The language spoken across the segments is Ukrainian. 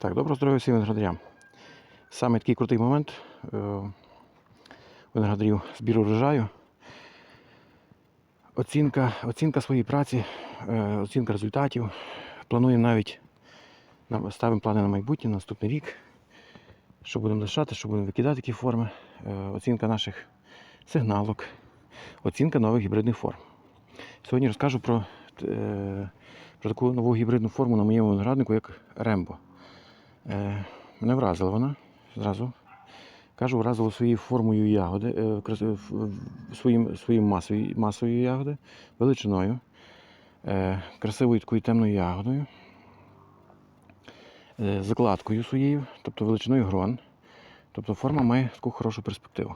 Так, доброго здоров'я всім виноградарям. Саме такий крутий момент е, виноградарів збіру врожаю. Оцінка, оцінка своєї праці, е, оцінка результатів. Плануємо навіть, ставимо плани на майбутнє, на наступний рік. Що будемо лишати, що будемо викидати які форми. Е, Оцінка наших сигналок, оцінка нових гібридних форм. Сьогодні розкажу про, про таку нову гібридну форму на моєму винограднику, як Рембо. Е, мене вразила вона зразу. Кажу, вразила своєю формою ягоди, е, е, своїм, своїм масою, масою ягоди, величиною, красивою такою темною ягодою, закладкою своєю, тобто величиною грон. Тобто форма має таку хорошу перспективу,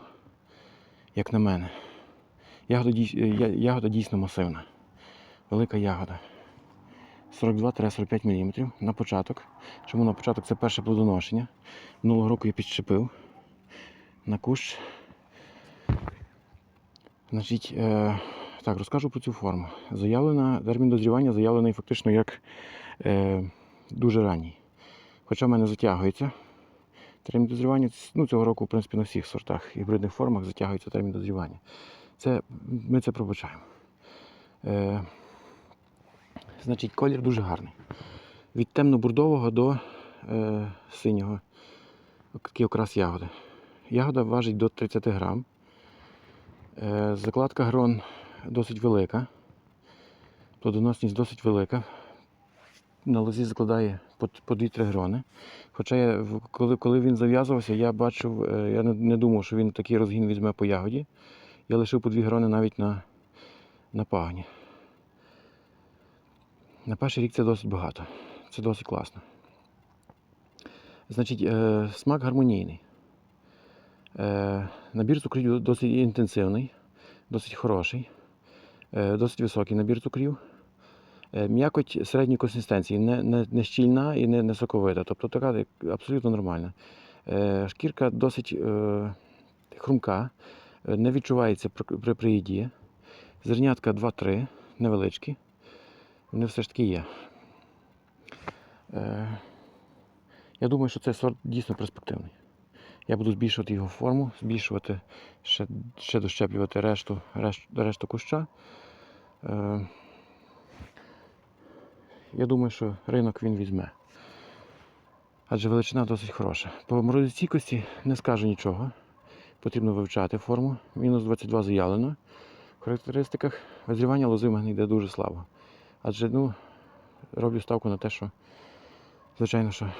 як на мене. Ягода, ягода дійсно масивна. Велика ягода. 42-45 мм на початок. Чому на початок це перше плодоношення. Минулого року я підщепив на кущ. Значить, е, так, розкажу про цю форму. Заявлена, термін дозрівання заявлений фактично як е, дуже ранній. Хоча в мене затягується термін дозрівання. Ну, цього року, в принципі, на всіх сортах гібридних формах затягується термін дозрівання. Це, ми це пробачаємо. Е, Значить, колір дуже гарний. Від темно-бурдового до е, синього. Такий окрас ягоди. Ягода важить до 30 грам. Е, закладка грон досить велика. Плодоносність досить велика. На лозі закладає по, по 2-3 грони. Хоча я, коли, коли він зав'язувався, я бачив, е, я не, думав, що він такий розгін візьме по ягоді. Я лишив по 2 грони навіть на, на пагоні. На перший рік це досить багато. Це досить класно. Значить, е, смак гармонійний. Е, набір цукрів досить інтенсивний, досить хороший, е, досить високий набір цукрів. Е, м'якоть середньої консистенції, не, не, не щільна і не, не соковита, тобто така абсолютно нормальна. Е, шкірка досить е, хрумка, е, не відчувається при, при, при їді. Зернятка 2-3, невеличкі. Вони все ж таки є. Е, я думаю, що цей сорт дійсно перспективний. Я буду збільшувати його форму, збільшувати, ще, ще дощеплювати решту, решт, решту куща. Е, я думаю, що ринок він візьме. Адже величина досить хороша. По морозостійкості не скажу нічого. Потрібно вивчати форму. Мінус 22 заявлено. В характеристиках визрівання лози в мене йде дуже слабо. Адже ну, роблю ставку на те, що, звичайно, що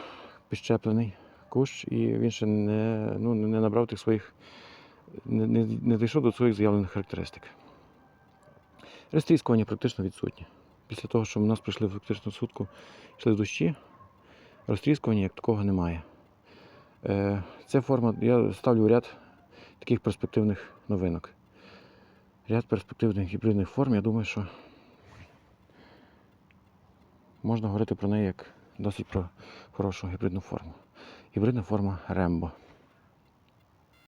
підщеплений кущ, і він ще не, ну, не набрав тих своїх, не, не, не дійшов до своїх заявлених характеристик. Розтріскування практично відсутнє. Після того, що в нас прийшли фактично сутку, йшли дощі, розтріскування як такого немає. Е, Це форма, я ставлю ряд таких перспективних новинок. Ряд перспективних гібридних форм, я думаю, що можна говорити про неї як досить про хорошу гібридну форму. Гібридна форма Рембо.